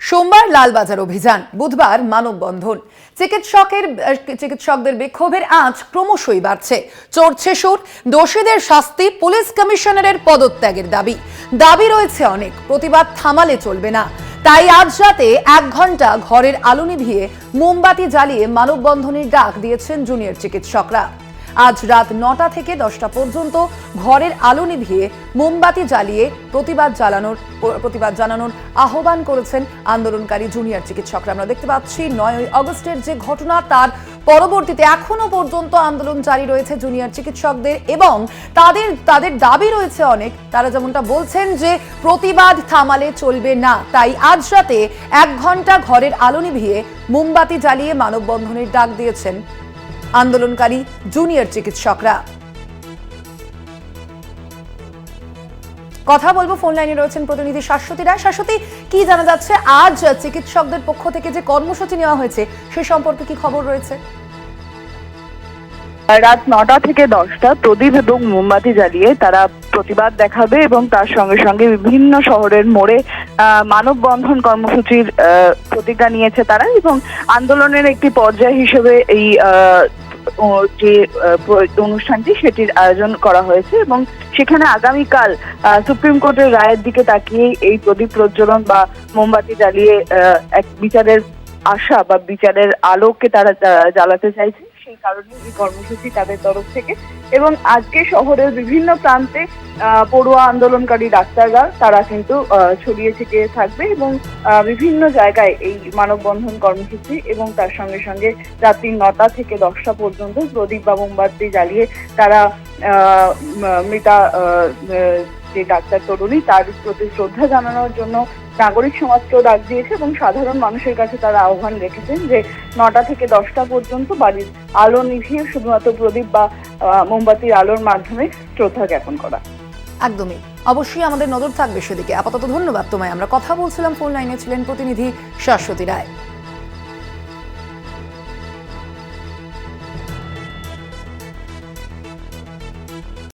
সোমবার লালবাজার অভিযান, বুধবার মানববন্ধন। চিকিৎসকের চিকিৎসকদের বিক্ষোভের আঁচ ক্রমশই বাড়ছে। চড়ছে সুর, দোষীদের শাস্তি পুলিশ কমিশনারের পদত্যাগের দাবি। দাবি রয়েছে অনেক, প্রতিবাদ থামালে চলবে না। তাই আজ রাতে এক ঘণ্টা ঘরের আলো নিভিয়ে মোমবাতি জ্বালিয়ে মানববন্ধনের ডাক দিয়েছেন জুনিয়র চিকিৎসকরা। আজ রাত নটা থেকে দশটা পর্যন্ত ঘরের আলো নিভিয়ে মোমবাতি জ্বালিয়ে প্রতিবাদ জ্বালানোর প্রতিবাদ জানানোর আহ্বান করেছেন আন্দোলনকারী জুনিয়র চিকিৎসকরা। আমরা দেখতে পাচ্ছি নয়ই অগস্টের যে ঘটনা, তার পরবর্তীতে এখনও পর্যন্ত আন্দোলন জারি রয়েছে জুনিয়র চিকিৎসকদের এবং তাদের তাদের দাবি রয়েছে অনেক। তারা যেমনটা বলছেন যে প্রতিবাদ থামালে চলবে না। তাই আজ রাতে এক ঘণ্টা ঘরের আলো নিভিয়ে মোমবাতি জ্বালিয়ে মানববন্ধনের ডাক দিয়েছেন আন্দোলনকারী জুনিয়র চিকিৎসকরা। কথা বলব ফোন লাইনে রয়েছেন প্রতিনিধি শাশ্বতী রায় শাশ্বতী, কি জানা যাচ্ছে? আজ চিকিৎসকদের পক্ষ থেকে যে কর্মসূচি নেওয়া হয়েছে, সে সম্পর্কে কি খবর রয়েছে? রাত নটা থেকে দশটা প্রদীপ এবং মোমবাতি জ্বালিয়ে তারা প্রতিবাদ দেখাবে এবং তার সঙ্গে সঙ্গে বিভিন্ন শহরের মোড়ে মানববন্ধন কর্মসূচির প্রতিজ্ঞা নিয়েছে তারা এবং আন্দোলনের একটি পর্যায় হিসেবে এই যে অনুষ্ঠানটি সেটির আয়োজন করা হয়েছে এবং সেখানে আগামীকাল সুপ্রিম কোর্টের রায়ের দিকে তাকিয়ে এই প্রদীপ প্রজ্বলন বা মোমবাতি জ্বালিয়ে এক বিচারের আশা বা বিচারের আলোকে তারা জ্বালাতে চাইছে, সেই কারণে এই কর্মসূচি তাদের তরফ থেকে। এবং আজকে শহরের বিভিন্ন প্রান্তে পড়ুয়া আন্দোলনকারী ডাক্তাররা তারা কিন্তু ছড়িয়ে ছিটিয়ে থাকবে এবং বিভিন্ন জায়গায় এই মানববন্ধন কর্মসূচি এবং তার সঙ্গে সঙ্গে রাত্রি নটা থেকে দশটা পর্যন্ত প্রদীপ বা মোমবাতি জ্বালিয়ে তারা মৃতা যে ডাক্তার তরুণী, তার প্রতি শ্রদ্ধা জানানোর জন্য নাগরিক সমাজকেও ডাক দিয়েছে এবং সাধারণ মানুষের কাছে তারা আহ্বান রেখেছেন যে নটা থেকে দশটা পর্যন্ত বাড়ির আলো নিভিয়ে শুধুমাত্র প্রদীপ বা মোমবাতির আলোর মাধ্যমে শ্রদ্ধা জ্ঞাপন করা। একদমই। অবশ্যই আমাদের নজর থাকবে সেদিকে। আপাতত ধন্যবাদ তোমায়। আমরা কথা বলছিলাম ফোন লাইনে ছিলেন প্রতিনিধি শাশ্বতী রায়।